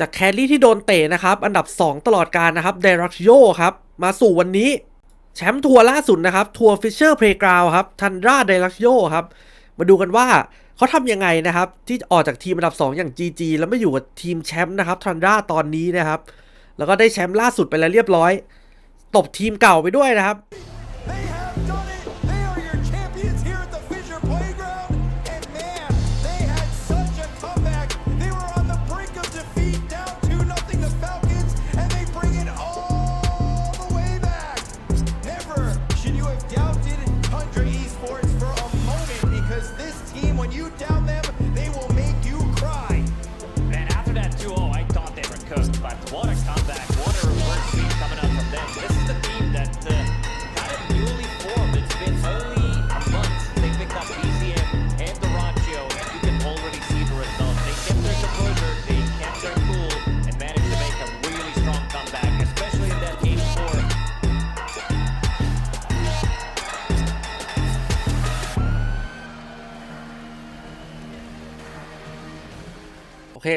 จากแคลรี่ที่โดนเตะนะครับ อันดับ 2 ตลอดการนะครับเดรักโยครับ มาสู่วันนี้ แชมป์ทัวร์ล่าสุดนะครับ ทัวร์ฟิชเชอร์เพลย์กราวครับ ทันราเดรักโยครับ มาดูกันว่าเขาทำยังไงนะครับ ที่ออกจากทีมอันดับ 2 อย่าง GG แล้วไมาอยู่กับทีมแชมป์นะครับทันราตอนนี้นะครับ แล้วก็ได้แชมป์ล่าสุดไปแล้วเรียบร้อย ตบทีมเก่าไปด้วยนะครับ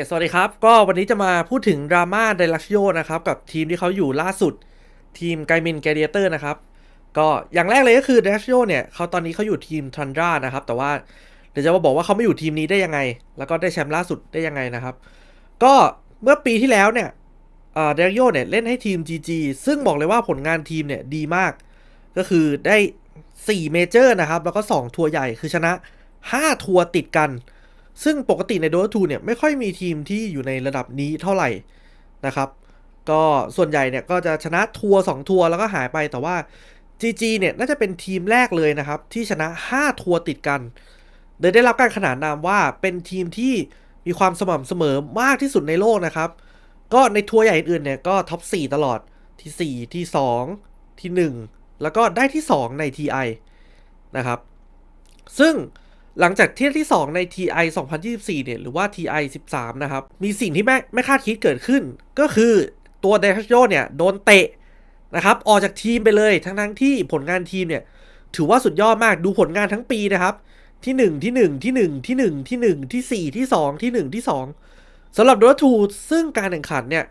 ค สวัสดีครับ ก็วันนี้จะมาพูดถึงดราม่าเดลักชิโอนะครับ กับทีมที่เขาอยู่ล่าสุดทีมไกมินแกเดียเตอร์นะครับ ก็อย่างแรกเลยก็คือเดลักชิโอเนี่ยเขาตอนนี้เขาอยู่ทีมทันดรานะครับ แต่ว่าเดี๋ยวจะมาบอกว่าเขาไม่อยู่ทีมนี้ได้ยังไง แล้วก็ได้แชมป์ล่าสุดได้ยังไงนะครับ ก็เมื่อปีที่แล้วเนี่ยเดลักชิโอเนี่ยเล่นให้ทีม GG ซึ่งบอกเลยว่าผลงานทีมเนี่ยดีมาก ก็คือได้4เมเจอร์นะครับแล้วก็ 2 ทัวร์ใหญ่คือชนะ 5 ทัวร์ติดกัน ซึ่งปกติใน Dota 2เนี่ยไม่ค่อยมีทีมที่อยู่ในระดับนี้เท่าไหร่นะครับ ก็ส่วนใหญ่เนี่ยก็จะชนะทัวร์2ทัวร์แล้วก็หายไปแต่ว่า GG เนี่ยน่าจะเป็นทีมแรกเลยนะครับ ที่ชนะ 5 ทัวร์ติดกันโดยได้รับการขนานนามว่าเป็นทีมที่มีความสม่ำเสมอมากที่สุดในโลกนะครับ ก็ในทัวร์ใหญ่อื่นเนี่ยก็ท็อป4ตลอดที่ 4 ที่ 2 ที่ 1 แล้วก็ได้ที่ 2 ใน TI นะครับ ซึ่ง หลังจากเที่ที่ 2 ใน TI 2024 เนี่ย หรือว่า TI 13 นะครับ มีสิ่งที่ไม่ไม่คาดคิดเกิดขึ้น ก็คือตัวเดชโยเนี่ย โดนเตะนะครับ ออกจากทีมไปเลย ทั้งทั้งที่ผลงานทีมเนี่ย ถือว่าสุดยอดมาก ดูผลงานทั้งปีนะครับ ที่ 1 ที่ 1 ที่ 1 ที่ 1 ที่ 1 ที่ 4 ที่ 2 ที่ 1 ที่ 2สำหรับ Dota 2ซึ่งการแข่งขันเนี่ย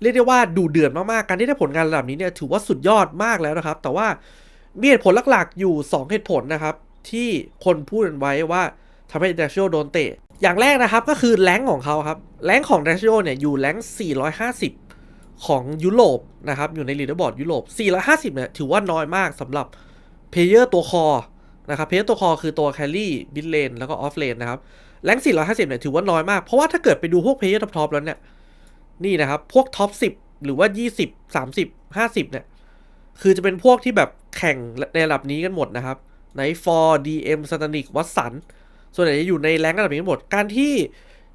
เรียกได้ว่าดูเดือดมากๆ การที่ได้ผลงานระดับนี้เนี่ย ถือว่าสุดยอดมากแล้วนะครับ แต่ว่ามีเหตุผลหลักๆ อยู่ 2 เหตุผลนะครับ ที่คนพูดกันไว้ว่าทำให้เดชโ o โดนเตะ อย่างแรกนะครับก็คือแรงของเขาครับ แรงของเดชโ o เนี่ยอยู่แรง450 ของยุโรปนะครับ อยู่ในลีดเดอร์บอร์ดยุโรป 450 เนี่ยถือว่าน้อยมากสำหรับเพลเยอร์ตัวคอนะครับ เพลเยอร์ตัวคอคือตัวแคลรี่ บิ l เลน แล้วก็ออฟเลนนะครับ แรง450 เนี่ยถือว่าน้อยมาก เพราะว่าถ้าเกิดไปดูพวกเพลเยอร์ท็อปๆแล้วเนี่ย นี่นะครับ พวกท็อป 10 หรือว่า 20 30 50 เนี่ย คือจะเป็นพวกที่แบบแข่งในระดับนี้กันหมดนะครับ ไนฟอร์ดีเอ็มสตานิกวัตสัน ส่วนใหญ่จะอยู่ในแรงระดับนี้หมด การที่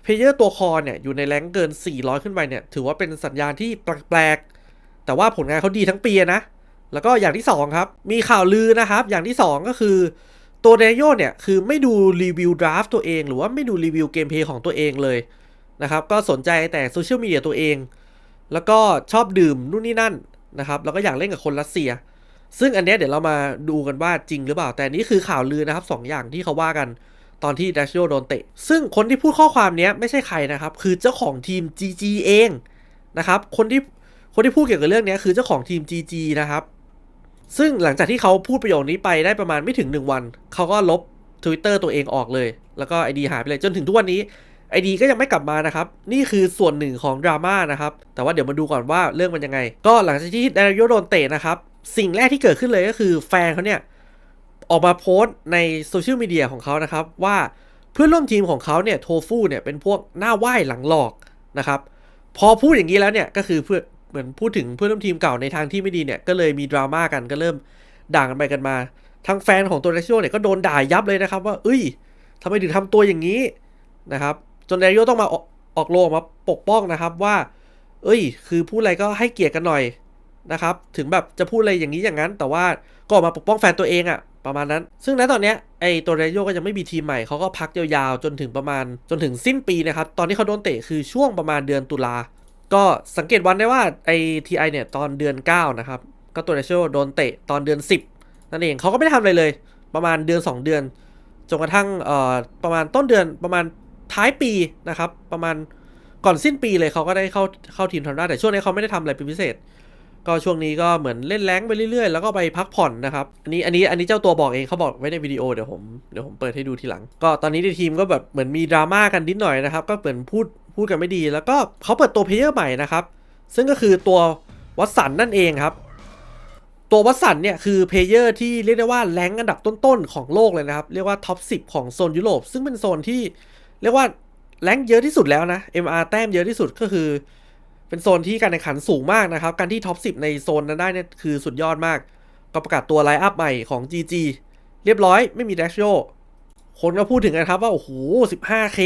เพลเยอร์ตัวคอเนี่ยอยู่ในแรงเกิน 400 ขึ้นไปเนี่ย ถือว่าเป็นสัญญาณที่แปลกๆ แต่ว่าผลงานเขาดีทั้งปีนะ แล้วก็อย่างที่ 2 ครับ มีข่าวลือนะครับ อย่างที่ 2 ก็คือตัวเดโยเนี่ย คือไม่ดูรีวิวดราฟตัวเอง หรือว่าไม่ดูรีวิวเกมเพลย์ของตัวเองเลยนะครับ ก็สนใจแต่โซเชียลมีเดียตัวเอง แล้วก็ชอบดื่มนู่นนี่นั่นนะครับ แล้วก็อยากเล่นกับคนรัสเซีย ซึ่งอันเนี้ยเดี๋ยวเรามาดูกันว่าจริงหรือเปล่า แต่นี่คือข่าวลือนะครับสองอย่างที่เขาว่ากันตอนที่ดัชโยโดนเตะ ซึ่งคนที่พูดข้อความนี้ไม่ใช่ใครนะครับ คือเจ้าของทีม GG เองนะครับ คนที่คนที่พูดเกี่ยวกับเรื่องนี้คือเจ้าของทีม GG นะครับ ซึ่งหลังจากที่เขาพูดประโยคนี้ไปได้ประมาณไม่ถึง 1 วัน เขาก็ลบ Twitter ตัวเองออกเลย แล้วก็ ID หายไปเลยจนถึงทุกวันนี้ไอดีก็ยังไม่กลับมานะครับ นี่คือส่วนหนึ่งของดราม่านะครับ แต่ว่าเดี๋ยวมาดูก่อนว่าเรื่องมันยังไง ก็หลังจากที่ดารโอโดนเตะนะครับ สิ่งแรกที่เกิดขึ้นเลยก็คือแฟนเขาเนี่ย ออกมาโพสต์ในโซเชียลมีเดียของเขานะครับ ว่าเพื่อนร่วมทีมของเขาเนี่ยโทฟูเนี่ยเป็นพวกหน้าไหว้หลังหลอกนะครับ พอพูดอย่างนี้แล้วเนี่ยก็คือเพื่อเหมือนพูดถึงเพื่อนร่วมทีมเก่าในทางที่ไม่ดีเนี่ยก็เลยมีดราม่ากันก็เริ่มด่ากันไปกันมาทางแฟนของตัวเดชิโอเนี่ยก็โดนด่ายับเลยนะครับ ว่าเอ้ยทำไมถึงทำตัวอย่างนี้นะครับ จนเรโอต้องมาออกออกโรงมาปกป้องนะครับว่า เอ้ย คือพูดอะไรก็ให้เกียรติกันหน่อย นะครับ ถึงแบบจะพูดอะไรอย่างนี้อย่างนั้น แต่ว่าก็ออกมาปกป้องแฟนตัวเองอะประมาณนั้น ซึ่งณตอนเนี้ยไอตัวเรโอก็ยังไม่มีทีมใหม่เขาก็พักยาวๆ จนถึงประมาณจนถึงสิ้นปีนะครับ ตอนที่เขาโดนเตะคือช่วงประมาณเดือนตุลา ก็สังเกตวันได้ว่าไอทีไอเนี่ยตอนเดือน 9 นะครับ ก็ตัวเรโอโดนเตะตอนเดือน 10 นั่นเองเขาก็ไม่ได้ทำอะไรเลย ประมาณเดือน 2 เดือน จนกระทั่งเอ่อประมาณต้นเดือนประมาณท้ายปีนะครับ ประมาณก่อนสิ้นปีเลยเขาก็ได้เข้าเข้าทีมทันด้าแต่ช่วงนี้เขาไม่ได้ทำอะไรเป็นพิเศษ ก็ช่วงนี้ก็เหมือนเล่นแรงไปเรื่อยๆ แล้วก็ไปพักผ่อนนะครับ อันนี้อันนี้อันนี้เจ้าตัวบอกเองเขาบอกไว้ในวิดีโอเดี๋ยวผมเดี๋ยวผมเปิดให้ดูทีหลัง ก็ตอนนี้ในทีมก็แบบเหมือนมีดราม่ากันนิดหน่อยนะครับก็เหมือนพูดพูดกันไม่ดี แล้วก็เขาเปิดตัวเพลเยอร์ใหม่นะครับซึ่งก็คือตัววัตสันนั่นเองครับ ตัววัตสันเนี่ยคือเพลเยอร์ที่เรียกได้ว่าแรงอันดับต้นๆของโลกเลยนะครับเรียกว่าท็อป 10 ของโซนยุโรปซึ่งเป็นโซนที่เรียกว่าแรงเยอะที่สุดแล้วนะ MR แต้มเยอะที่สุดก็คือ เป็นโซนที่การแข่งขันสูงมากนะครับ การที่ท็อป 10 ในโซนนั้นได้เนี่ยคือสุดยอดมาก ก็ประกาศตัวไลน์อัพใหม่ของ GG เรียบร้อยไม่มีแดชโยคนก็พูดถึงกันครับว่า โอ้โห 15K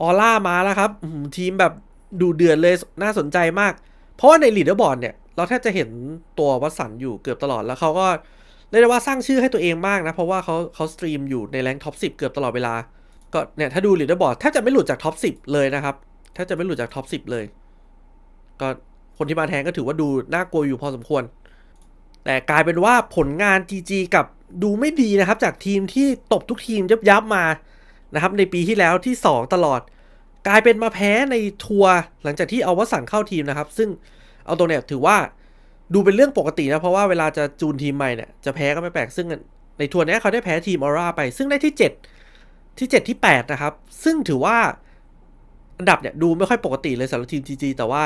ออร่ามาแล้วครับ ทีมแบบดูเดือดเลยน่าสนใจมาก เพราะว่าในลีดเดอร์บอร์ดเนี่ย เราแทบจะเห็นตัววัสันอยู่เกือบตลอดแล้วเขาก็เรียกได้ว่าสร้างชื่อให้ตัวเองมากนะ เพราะว่าเขาเขาสตรีมอยู่ในแรงท็อป 10 เกือบตลอดเวลา ก็เนี่ย ถ้าดูลีดเดอร์บอร์ดแทบจะไม่หลุดจากท็อป 10 เลยนะครับแทบจะไม่หลุดจากท็อป 10 เลย ก็คนที่มาแทนก็ถือว่าดูน่ากลัวอยู่พอสมควร แต่กลายเป็นว่าผลงาน GG กับดูไม่ดีนะครับ จากทีมที่ตบทุกทีมยับยับมานะครับ ในปีที่แล้วที่ 2 ตลอด กลายเป็นมาแพ้ในทัวร์หลังจากที่เอาวสันเข้าทีมนะครับ ซึ่งเอาตรงเนี่ยถือว่าดูเป็นเรื่องปกตินะ เพราะว่าเวลาจะจูนทีมใหม่เนี่ยจะแพ้ก็ไม่แปลกซึ่งในทัวร์นี้เขาได้แพ้ทีมออร่าไป ซึ่งได้ที่ 7 ที่ 7 ที่ 8 นะครับ ซึ่งถือว่าอันดับเนี่ยดูไม่ค่อยปกติเลยสำหรับทีม GG แต่ว่า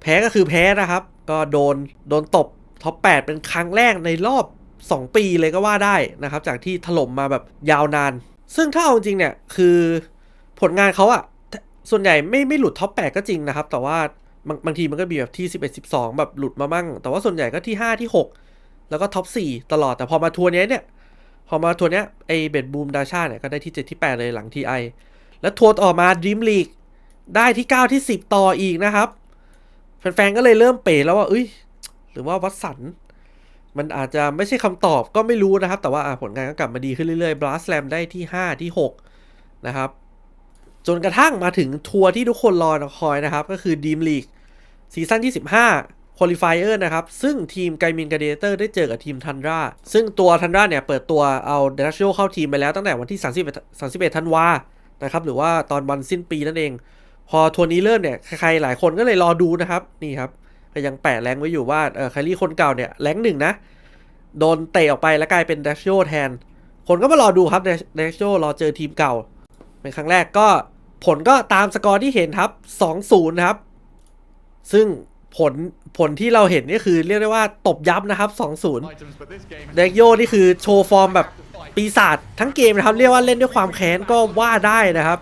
แพ้ก็คือแพ้นะครับ ก็โดนโดนตบท็อป 8 เป็นครั้งแรกในรอบ 2 ปีเลยก็ว่าได้นะครับ จากที่ถล่มมาแบบยาวนาน ซึ่งถ้าเอาจริงเนี่ย คือผลงานเขาอะส่วนใหญ่ไม่ไม่หลุดท็อป 8 ก็จริงนะครับ แต่ว่าบางบางทีมันก็มีแบบที่ 11 12 แบบหลุดมามั่ง แต่ว่าส่วนใหญ่ก็ที่ 5 ที่ 6 แล้วก็ท็อป 4 ตลอด แต่พอมาทัวร์เนี้ยเนี่ย พอมาทัวร์เนี้ยไอเบดบูมดาชาเนี่ยก็ได้ที่ 7 ที่ 8 เลยหลังทีไอแล้วทัวร์ต่อมาดรีมลีกได้ที่ 9 ที่ 10 ต่ออีกนะครับ แฟนๆก็เลยเริ่มเป๋แล้วว่าเอ้ย หรือว่าวัตสัน มันอาจจะไม่ใช่คำตอบก็ไม่รู้นะครับ แต่ว่าผลงานก็กลับมาดีขึ้นเรื่อยๆบลัสแลมได้ที่ 5 ที่ 6 นะครับ จนกระทั่งมาถึงทัวร์ที่ทุกคนรอคอยนะครับ ก็คือดีมลีกซีซั่นที่ 15คุริฟายเออร์นะครับ ซึ่งทีมไกมินกาเดเตอร์ได้เจอกับทีมทันราซึ่งตัวทันราเนี่ย เปิดตัวเอาเดลัชโชเข้าทีมไปแล้วตั้งแต่วันที่ 31 31ธันวานะครับ หรือว่าตอนวันสิ้นปีนั่นเอง พอทัวร์นี้เริ่มเนี่ยใครหลายคนก็เลยรอดูนะครับ นี่ครับก็ยังแปะแรงไว้อยู่ว่าเออคารี่คนเก่าเนี่ยแรงหนึ่งนะ โดนเตะออกไปแล้วกลายเป็นเดชโยแทน คนก็มารอดูครับเดชโยรอเจอทีมเก่า เป็นครั้งแรกก็ผลก็ตามสกอร์ที่เห็นครับ2-0นะครับ ซึ่งผลผลที่เราเห็นนี่คือเรียกได้ว่าตบยับนะครับ 2-0 เดกโยนี่คือโชว์ฟอร์มแบบปีศาจทั้งเกมนะครับ เรียกว่าเล่นด้วยความแค้นก็ว่าได้นะครับ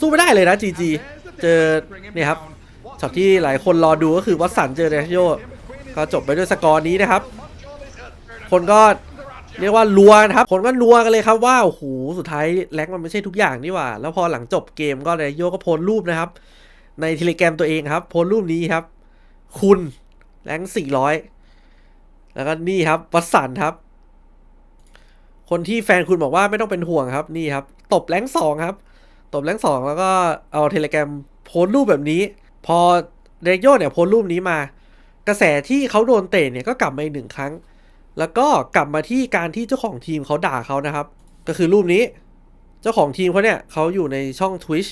สู้ไม่ได้เลยนะ GG เจอเนี่ยครับช็อตที่หลายคนรอดูก็คือวัตสันเจอเดกโยก็จบไปด้วยสกอร์นี้นะครับ คนก็เรียกว่ารัวนะครับ คนก็รัวกันเลยครับว่าโอ้โหสุดท้ายแรงมันไม่ใช่ทุกอย่างนี่หว่า แล้วพอหลังจบเกมก็เดกโยก็โพสรูปนะครับ ในเทเลแกรมตัวเองครับ โพสรูปนี้ครับ คุณแรงสี่ร้อยแล้วก็นี่ครับวัตสันครับ คนที่แฟนคุณบอกว่าไม่ต้องเป็นห่วงครับนี่ครับ ตบแรงสองครับ ตบแรงสองแล้วก็เอาเทเลแกรมโพสรูปแบบนี้ พอเดโยเนี่ยโพสรูปนี้มา กระแสที่เขาโดนเตะเนี่ยก็กลับมาอีกหนึ่งครั้ง แล้วก็กลับมาที่การที่เจ้าของทีมเขาด่าเขานะครับ ก็คือรูปนี้ เจ้าของทีมเขาเนี่ยเขาอยู่ในช่อง Twitch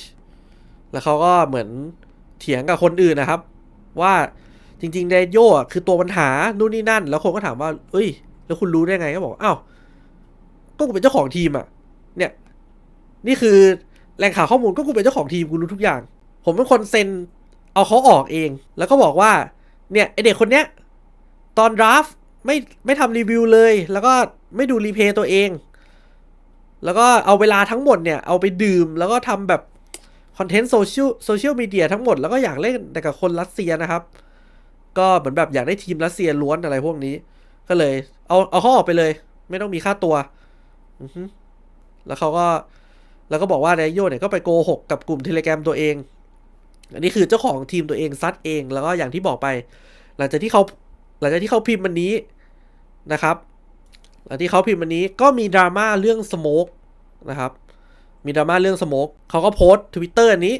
แล้วเขาก็เหมือนเถียงกับคนอื่นนะครับ ว่าจริงๆเดโย่คือตัวปัญหานู่นนี่นั่น แล้วคนก็ถามว่า เอ้ย แล้วคุณรู้ได้ไงก็บอกอ้าวก็กูเป็นเจ้าของทีมอะ เนี่ย นี่คือ แหล่งข่าวข้อมูลก็กูเป็นเจ้าของทีมกูรู้ทุกอย่าง ผมเป็นคนเซ็นเอาเขาออกเอง แล้วก็บอกว่า เนี่ยไอเด็กคนเนี้ยตอนดราฟไม่ไม่ทำรีวิวเลย แล้วก็ไม่ดูรีเพย์ตัวเอง แล้วก็เอาเวลาทั้งหมดเนี่ยเอาไปดื่มแล้วก็ทำแบบคอนเทนต์โซเชียลโซเชียลมีเดียทั้งหมดแล้วก็อยากเล่นแต่กับคนรัสเซียนะครับ ก็เหมือนแบบอยากได้ทีมรัสเซียล้วนอะไรพวกนี้ ก็เลย เอาเอาเขาออกไปเลย ไม่ต้องมีค่าตัวอือแล้วเขาก็ แล้วก็บอกว่าไดโยเนี่ยก็ไปโกหกกับกลุ่มเทเลแกรมตัวเอง อันนี้คือเจ้าของทีมตัวเองซัดเอง แล้วก็อย่างที่บอกไป หลังจากที่เขาหลังจากที่เขาพิมพ์มันนี้นะครับ หลังที่เขาพิมพ์มันนี้ก็มีดราม่าเรื่องสโมกนะครับ มีดราม่าเรื่องสโมกเขาก็โพสต์ทวิตเตอร์อันนี้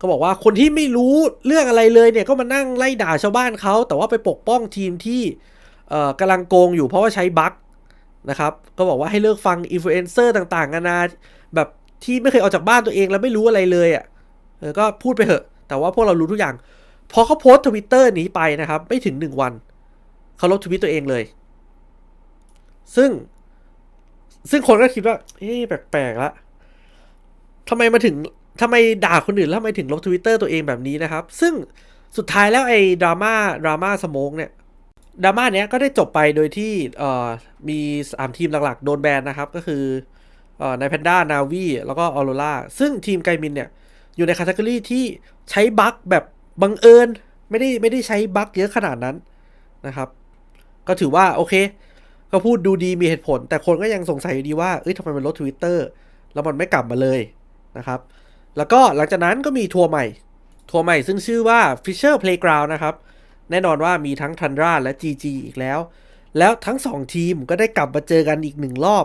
ก็บอกว่าคนที่ไม่รู้เรื่องอะไรเลยเนี่ยก็มานั่งไล่ด่าชาวบ้านเขา แต่ว่าไปปกป้องทีมที่เอ่อกำลังโกงอยู่เพราะว่าใช้บั๊กนะครับ ก็บอกว่าให้เลิกฟังอินฟลูเอนเซอร์ต่างๆนานาแบบ ที่ไม่เคยออกจากบ้านตัวเองแล้วไม่รู้อะไรเลยอะ่ะเออก็พูดไปเถอะ แต่ว่าพวกเรารู้ทุกอย่าง พอเขาโพสต์ทวิตเตอร์นี้ไปนะครับ ไม่ถึงหนึ่งวัน เขาลบทวิตตัวเองเลย ซึ่ง ซึ่งคนก็คิดว่า เอ๊ะแปลกๆละทำไมมาถึงทำไมด่าคนอื่นแล้วทำไมถึงลบทวิตเตอร์ตัวเองแบบนี้นะครับ ซึ่งสุดท้ายแล้วไอ้ดราม่าดราม่าสโมกเนี่ยดราม่าเนี้ยก็ได้จบไปโดยที่เอ่อมีสามทีมหลักๆ โดนแบนนะครับ ก็คือ ในแพนด้านาวีแล้วก็ออโรราซึ่งทีมไกมินเนี่ย อยู่ในคาตากรีที่ใช้บั๊กแบบบังเอิญ ไม่ได้ไม่ได้ใช้บั๊กเยอะขนาดนั้นนะครับ ก็ถือว่าโอเค ก็พูดดูดีมีเหตุผล แต่คนก็ยังสงสัยอยู่ดีว่า เอ้ยทำไมมันลดทวิตเตอร์แล้วมันไม่กลับมาเลยนะครับ แล้วก็หลังจากนั้นก็มีทัวร์ใหม่ ทัวร์ใหม่ซึ่งชื่อว่า Fisher Playground นะครับ แน่นอนว่ามีทั้ง Tundra และ GG อีกแล้ว แล้วทั้ง 2 ทีมก็ได้กลับมาเจอกันอีกหนึ่งรอบ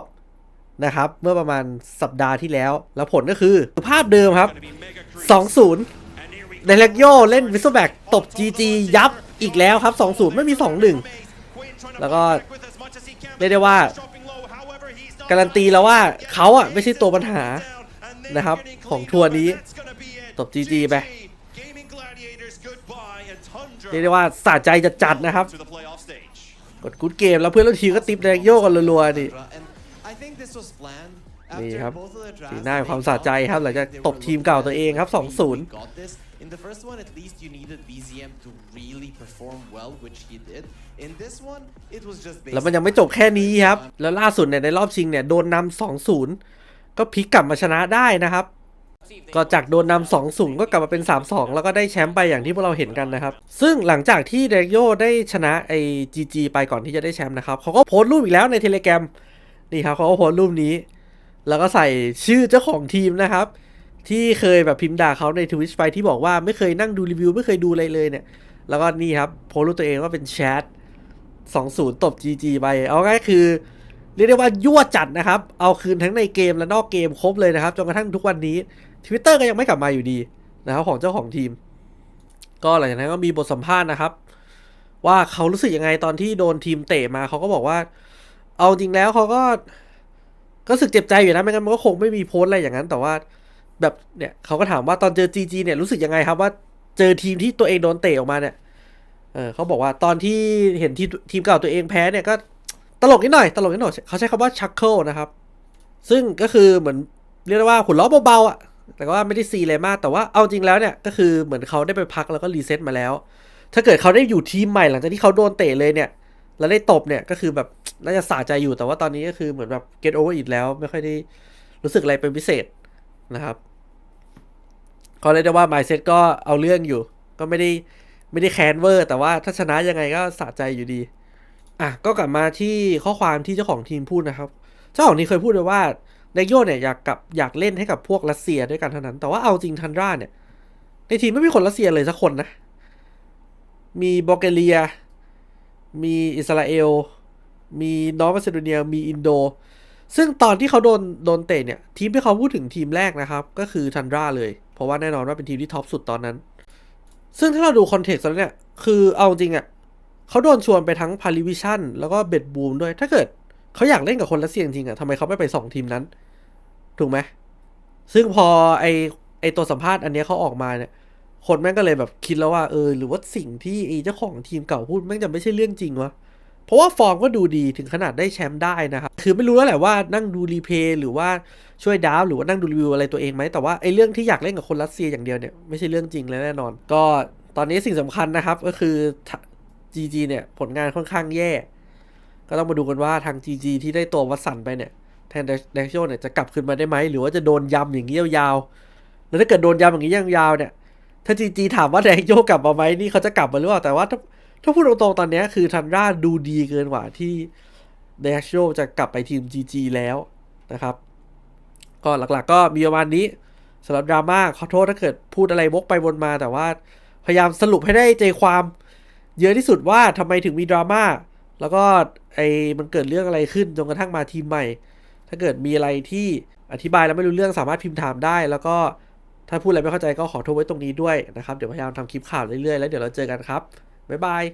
นะครับ เมื่อประมาณสัปดาห์ที่แล้ว แล้วผลก็คือภาพเดิมครับ 2-0ในเล็กโยเล่นวิสโซแบกตบ GG ยับอีกแล้วครับ 2-0 ไม่มี 2-1 แล้วก็เรียกได้ว่า การันตีแล้วว่าเขาอะไม่ใช่ตัวปัญหานะครับ ของทัวร์นี้ตบ GG ไปเรียกได้ว่าสะใจจะจัดนะครับ กดกูดเกมแล้วเพื่อนร่วมทีมก็ติปแดงโยกันรัวๆนี่ นี่ครับสีหน้าความสะใจครับหลังจากตบทีมเก่าตัวเองครับ 2-0 In the first one, at least you needed VZM to really perform well, which he did. In this one, it was just แล้วมันยังไม่จบแค่นี้ครับ แล้วล่าสุดเนี่ยในรอบชิงเนี่ยโดนนำ2-0 ก็พลิกกลับมาชนะได้นะครับ ก็จากโดนนำ2-0 ก็กลับมาเป็น 3-2 แล้วก็ได้แชมป์ไปอย่างที่พวกเราเห็นกันนะครับ ซึ่งหลังจากที่เดรกโยได้ชนะไอ้ GG ไปก่อนที่จะได้แชมป์นะครับเขาก็โพสต์รูปอีกแล้วในเทเลแกรม นี่ครับเขาก็โพสต์รูปนี้ แล้วก็ใส่ชื่อเจ้าของทีมนะครับ ที่เคยแบบพิมพ์ด่าเขาในทวิชไปที่บอกว่าไม่เคยนั่งดูรีวิวไม่เคยดูอะไรเลยเนี่ย แล้วก็นี่ครับโพสต์รูปตัวเองว่าเป็นแชท2-0 ตบ GG ไป เอาง่ายคือ เรียกได้ว่ายั่วจัดนะครับ เอาคืนทั้งในเกมและนอกเกมครบเลยนะครับ จนกระทั่งทุกวันนี้ Twitter ก็ยังไม่กลับมาอยู่ดีนะครับของเจ้าของทีม ก็หลังจากนั้นก็มีบทสัมภาษณ์นะครับ ว่าเขารู้สึกยังไงตอนที่โดนทีมเตะมาเขาก็บอกว่า เอาจริงแล้วเขาก็ก็สึกเจ็บใจอยู่นะไม่งั้นมันก็คงไม่มีโพสต์อะไรอย่างนั้น แต่ว่าแบบเนี่ยเขาก็ถามว่าตอนเจอ GG เนี่ยรู้สึกยังไงครับว่าเจอทีมที่ตัวเองโดนเตะออกมาเนี่ยเออเขาบอกว่าตอนที่เห็นทีมทีมเก่าตัวเองแพ้เนี่ยก็ตลกนิดหน่อย ตลกนิดหน่อยเขาใช้คำว่าชักเคิลนะครับ ซึ่งก็คือเหมือนเรียกได้ว่าหัวเราะเบาๆอะแต่ว่าไม่ได้ซีอะไรมากแต่ว่าเอาจริงแล้วเนี่ยก็คือเหมือนเขาได้ไปพักแล้วก็รีเซ็ตมาแล้ว ถ้าเกิดเขาได้อยู่ทีมใหม่หลังจากที่เขาโดนเตะเลยเนี่ย แล้วได้ตบเนี่ยก็คือแบบ น่าจะสะใจอยู่แต่ว่าตอนนี้ก็คือเหมือนแบบ get over it แล้วไม่ค่อยได้รู้สึกอะไรเป็นพิเศษนะครับก็เลยกได้ว่า mindset ก็เอาเรื่องอยู่ ก็ไม่ได้ไม่ได้แคนเวอร์ แต่ว่าถ้าชนะยังไงก็สะใจอยู่ดี อะก็กลับมาที่ข้อความที่เจ้าของทีมพูดนะครับ เจ้าของทีมเคยพูดไว้ว่าเนโยเนี่ยอยากกับอยากเล่นให้กับพวกรัสเซียด้วยกันเท่านั้น แต่ว่าเอาจริงทันดราเนี่ย ในทีมไม่มีคนรัสเซียเลยสักคนนะ มีบอลแกเรีย มีอิสราเอล มีนอร์ทมาซิโดเนียมีอินโด ซึ่งตอนที่เขาโดนโดนเตะเนี่ย ทีมที่เขาพูดถึงทีมแรกนะครับ ก็คือทันดราเลย เพราะว่าแน่นอนว่าเป็นทีมที่ท็อปสุดตอนนั้น ซึ่งถ้าเราดูคอนเท็กซ์แล้วเนี่ย คือเอาจริงอะ่ะเขาโดนชวนไปทั้งพาริวิชั่นแล้วก็เบ็ดบูมด้วย ถ้าเกิดเขาอยากเล่นกับคนรัสเซียจริงอะ่ะทำไมเขาไม่ไปสองทีมนั้น ถูกไหมซึ่งพอไอไอตัวสัมภาษณ์อันนี้เขาออกมาเนี่ยคนแม่งก็เลยแบบคิดแล้วว่าเออหรือว่าสิ่งที่ไอเจ้าของทีมเก่าพูดแม่งจะไม่ใช่เรื่องจริงวะ เพราะว่าฟอร์มก็ดูดีถึงขนาดได้แชมป์ได้นะครับ คือไม่รู้แล้วแหละว่านั่งดูรีเพย์หรือว่าช่วยดาวหรือว่านั่งดูรีวิวอะไรตัวเองไหมแต่ว่าไอ้เรื่องที่อยากเล่นกับคนรัสเซียอย่างเดียวเนี่ยไม่ใช่เรื่องจริงเลยแน่นอน ก็ตอนนี้สิ่งสำคัญนะครับก็คือ GG เนี่ยผลงานค่อนข้างแย่ ก็ต้องมาดูกันว่าทาง GG ที่ได้ตัววัสันไปเนี่ยแทนเดชโชเนี่ยจะกลับขึ้นมาได้ไหมหรือว่าจะโดนยำอย่างนี้ยาวๆแล้วถ้าเกิดโดนยำอย่างนี้ยาวๆเนี่ยถ้า GG ถามว่าแดงโยกลับมาไหมนี่เขาจะกลับมาหรือเปล่าแต่ว่า ถ้าพูดตรงๆตอนนี้คือทันราดูดีเกินกว่าที่เดชโ o จะกลับไปทีม GG แล้วนะครับ ก็หลักๆก็มีประมาณนี้สำหรับดราม่าขอโทษถ้าเกิดพูดอะไรวกไปวนมา แต่ว่าพยายามสรุปให้ได้ใจความเยอะที่สุดว่าทำไมถึงมีดราม่าแล้วก็ไอ้มันเกิดเรื่องอะไรขึ้นจนกระทั่งมาทีมใหม่ ถ้าเกิดมีอะไรที่อธิบายแล้วไม่รู้เรื่องสามารถพิมพ์ถามได้ แล้วก็ถ้าพูดอะไรไม่เข้าใจก็ขอโทษไว้ตรงนี้ด้วยนะครับ เดี๋ยวพยายามทำคลิปข่าวเรื่อยๆ แล้วเดี๋ยวเราเจอกันครับ บ๊ายบาย